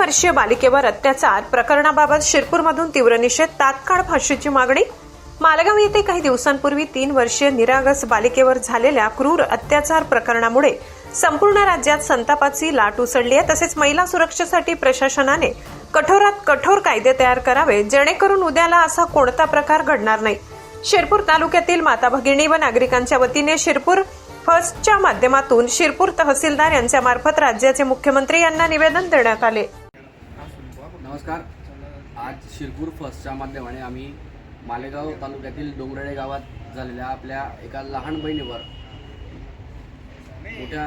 वर्षीय बालिकेवर अत्याचार प्रकरणाबाबत शिरपूरमधून तीव्र निषेध तात्काळ फाशीची मागणी. मालगाव येथे काही दिवसांपूर्वी तीन वर्षीय निरागस बालिकेवर झालेल्या क्रूर अत्याचार प्रकरणामुळे संपूर्ण राज्यात संतापाची लाट उसळली आहे. तसेच महिला सुरक्षेसाठी प्रशासनाने कठोरात कठोर कायदे तयार करावे जेणेकरून उद्याला असा कोणता प्रकार घडणार नाही. शिरपूर तालुक्यातील माता भगिनी व नागरिकांच्या वतीने शिरपूर फर्स्टच्या माध्यमातून शिरपूर तहसीलदार यांच्या मार्फत राज्याचे मुख्यमंत्री यांना निवेदन देण्यात आले. नमस्कार. आज शिरपूर फर्स्टच्या माध्यमाने आम्ही मालेगाव तालुक्यातील डोंगरडे गावात झालेल्या आपल्या एका लहान बहिणीवर मोठ्या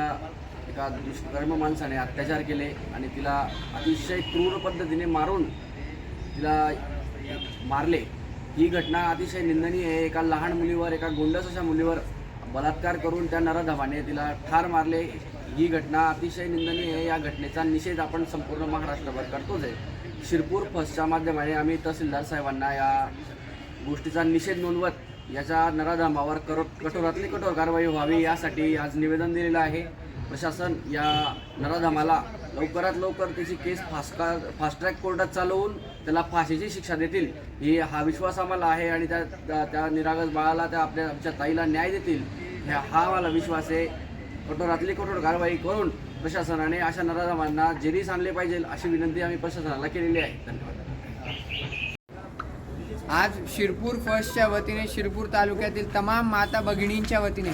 एका दुष्कर्म माणसाने अत्याचार केले आणि तिला अतिशय क्रूर पद्धतीने मारून तिला मारले. ही घटना अतिशय निंदनीय आहे. एका लहान मुलीवर एका गोंडस अशा मुलीवर बलात्कार करून त्या नराधमाने तिला ठार मारले. ही घटना अतिशय निंदनीय आहे. या घटनेचा निषेध आपण संपूर्ण महाराष्ट्रभर करतोच आहे. शिरपूर फर्स्टच्या माध्यमाने आम्ही तहसीलदार साहेबांना या गोष्टीचा निषेध नोंदवत याच्या नराधामावर कर कठोरातली कठोर कारवाई व्हावी यासाठी आज निवेदन दिलेलं आहे. प्रशासन या नराधामाला लवकरात लवकर त्याची केस फास्का फास्ट ट्रॅक कोर्टात चालवून त्याला फाशीची शिक्षा देतील. ही हा विश्वास आम्हाला आहे आणि त्या त्या- त्या निरागस बाळाला त्या आपल्या आमच्या ताईला न्याय देतील. ह्या हा मला विश्वास आहे. कठोरातली कठोर कारवाई करून प्रशासनाने अशा नराधामांना जेरीस आणले पाहिजे अशी विनंती आम्ही प्रशासनाला केलेली आहे. धन्यवाद. आज शिरपूर फर्स्टच्या वतीने शिरपूर तालुक्यातील तमाम माता भगिनींच्या वतीने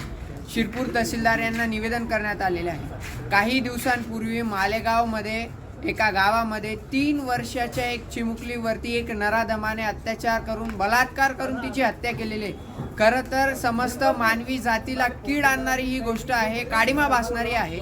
शिरपूर तहसीलदार यांना निवेदन करण्यात आलेले आहे. काही दिवसांपूर्वी मालेगावमध्ये एका गावामध्ये तीन वर्षाच्या एक चिमुकलीवरती एक नराधमाने अत्याचार करून बलात्कार करून तिची हत्या केलेली आहे. खरं तर समस्त मानवी जातीला कीड आणणारी ही गोष्ट आहे काडीमा भासणारी आहे.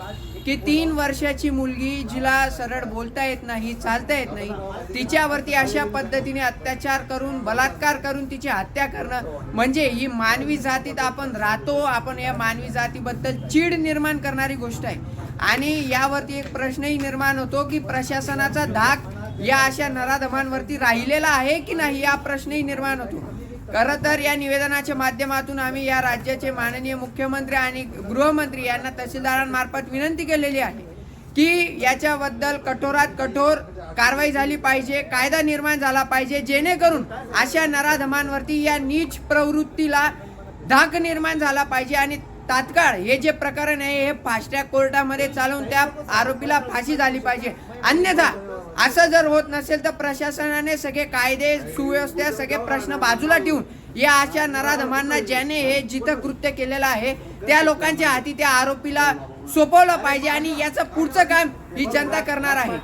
की तीन वर्षाची मुलगी जिला सरळ बोलता येत नाही चालता येत नाही. तिच्यावरती अशा पद्धतीने अत्याचार करून बलात्कार करून तिची हत्या करणं म्हणजे ही मानवी जातीत आपण राहतो. आपण या मानवी जातीबद्दल चीड निर्माण करणारी गोष्ट आहे. आणि यावरती एक प्रश्नही निर्माण होतो की प्रशासनाचा धाक या अशा नराधमांवरती राहिलेला आहे की नाही या प्रश्नही निर्माण होतो. खरं तर या निवेदनाच्या माध्यमातून आम्ही या राज्याचे माननीय मुख्यमंत्री आणि गृहमंत्री यांना तहसीलदारांमार्फत विनंती केलेली आहे की याच्याबद्दल कठोरात कठोर कारवाई झाली पाहिजे कायदा निर्माण झाला पाहिजे जेणेकरून अशा नराधमांवरती या नीच प्रवृत्तीला धाक निर्माण झाला पाहिजे आणि तात्काळ हे जे प्रकरण आहे हे फास्ट्रॅक कोर्टामध्ये चालवून त्या आरोपीला फाशी झाली पाहिजे. अन्यथा असं जर होत नसेल तर प्रशासनाने सगळे कायदे सुव्यवस्था सगळे प्रश्न बाजूला ठेवून या अशा नराधमांना ज्याने हे जिथं कृत्य केलेलं आहे त्या लोकांच्या हाती त्या आरोपीला सोपवलं पाहिजे आणि याचं पुढचं काम ही जनता करणार आहे.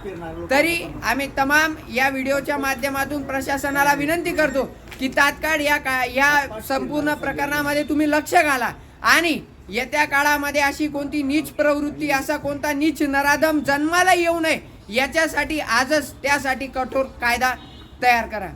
तरी आम्ही तमाम या व्हिडिओच्या माध्यमातून प्रशासनाला विनंती करतो की तात्काळ या का या संपूर्ण प्रकरणामध्ये तुम्ही लक्ष घाला. आणि येत्या काळामध्ये अशी कोणती नीच प्रवृत्ती असा कोणता नीच नराधम जन्माला येऊ नये याच्यासाठी आजच त्यासाठी कठोर कायदा तयार करा.